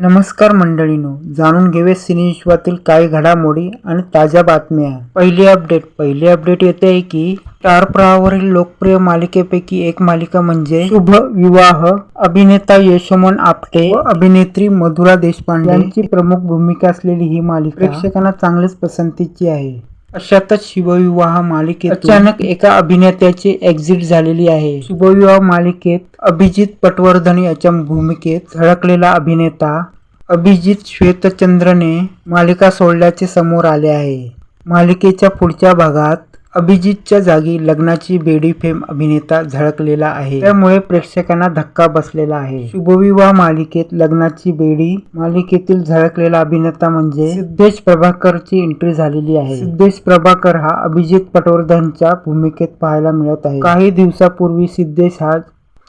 नमस्कार मंडळीनो जाणून घेऊया सिनेविश्वातील काही घडामोडी आणि ताज्या बातम्या. पहिली अपडेट पहिली अपडेट येते आहे की स्टार प्रवाहावरील लोकप्रिय मालिकेपैकी एक मालिका म्हणजे शुभ विवाह अभिनेता यशोमन आपटे व अभिनेत्री मधुरा देशपांडे. यांची प्रमुख भूमिका असलेली ही मालिका प्रेक्षकांना चांगलीच पसंतीची आहे. अशातच शिवविवाह मालिकेत अचानक एका अभिनेत्याची एक्झिट झालेली आहे. शुभविवाह मालिकेत अभिजित पटवर्धन याच्या भूमिकेत झळकलेला अभिनेता अभिजित श्वेतचंद्रने मालिका सोडल्याचे समोर आले आहे. मालिकेच्या पुढच्या भागात अभिजितच्या जागी लग्नाची बेडी फेम अभिनेता झळकलेला आहे. त्यामुळे प्रेक्षकांना धक्का बसलेला आहे. शुभविवाह मालिकेत लग्नाची बेडी मालिकेतील झळकलेला अभिनेता म्हणजे सिद्धेश प्रभाकरची एंट्री झालेली आहे. सिद्धेश प्रभाकर हा अभिजित पटवर्धनच्या भूमिकेत पाहायला मिळत आहे. काही दिवसापूर्वी सिद्धेश हा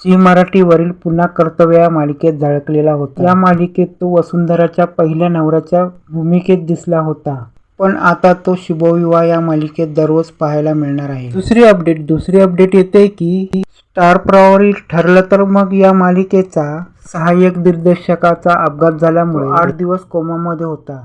झी मराठीवरील पुन्हा कर्तव्य या मालिकेत झळकलेला होता. या मालिकेत तो वसुंधराच्या पहिल्या नवऱ्याच्या भूमिकेत दिसला होता. पण आता तो शुभविवाह या मालिकेत दररोज पाहायला मिळणार आहे. दुसरी अपडेट दुसरी अपडेट येते की स्टार प्रवाहवरील ठरलं तर मग या मालिकेचा सहाय्यक दिग्दर्शकाचा अपघात झाल्यामुळे आठ दिवस कोमामध्ये होता.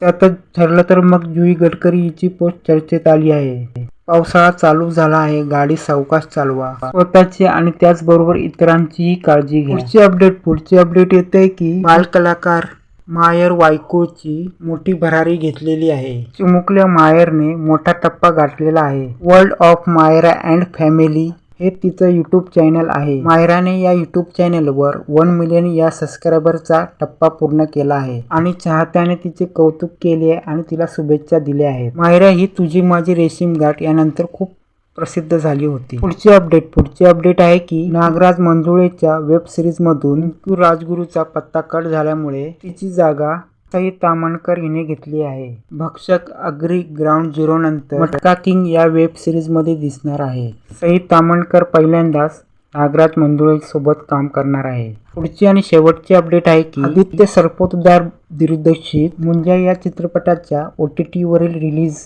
त्यातच ठरलं तर मग जुई गडकरी हिची पोस्ट चर्चेत आली आहे. पावसाळा चालू झाला आहे गाडी सावकाश चालवा. स्वतःची आणि त्याचबरोबर इतरांचीही काळजी घ्या. पुढची अपडेट पुढची अपडेट येते की बाल कलाकार मायर वायकोची मोठी भरारी घेतलेली आहे. चिमुकल्या मायरने मोठा टप्पा गाठलेला आहे. World of Myra and family हे तिचं युट्यूब चॅनल आहे. मायराने या यूट्यूब चॅनलवर वन मिलियन या सबस्क्रायबरचा टप्पा पूर्ण केला आहे आणि चाहत्याने तिचे कौतुक केले आणि तिला शुभेच्छा दिल्या आहेत. मायरा ही तुझी माझी रेशीम गाठ यानंतर खूप प्रसिद्ध झाली होती. पुढची अपडेट पुढची अपडेट आहे की नागराज मंजुळेच्या वेब सिरीज मधून राजगुरूचा पत्ता कट झाल्यामुळे तिची जागा सई तामणकर हिने घेतली आहे. भक्षक अग्री ग्राउंड झिरो नंतर मटका किंग या वेब सिरीजमध्ये दिसणार आहे. सई तामणकर पहिल्यांदाच नागराज मंजुळे सोबत काम करणार आहे. पुढची आणि शेवटची अपडेट आहे की आदित्य सरपोतदार दिग्दर्शित मुंजा या चित्रपटाच्या ओ टी टी वरील रिलीज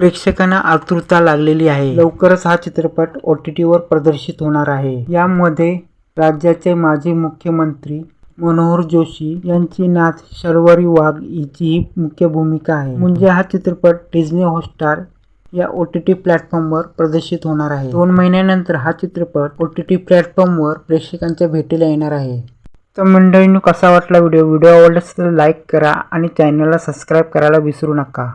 प्रेक्षकांना आतुरता लागलेली आहे. लवकरच हा चित्रपट ओ टी टीवर प्रदर्शित होणार आहे. यामध्ये राज्याचे माजी मुख्यमंत्री मनोहर जोशी यांची नाथ शर्वरी वाघ हिचीही मुख्य भूमिका आहे. म्हणजे हा चित्रपट डिझनी हॉटस्टार या ओ टी टी प्लॅटफॉर्मवर प्रदर्शित होणार आहे. दोन महिन्यानंतर हा चित्रपट ओ टी टी प्लॅटफॉर्मवर प्रेक्षकांच्या भेटीला येणार आहे. तर मंडळींनो कसा वाटला व्हिडिओ? व्हिडिओ आवडला तर लाईक करा आणि चॅनलला सबस्क्राईब करायला विसरू नका.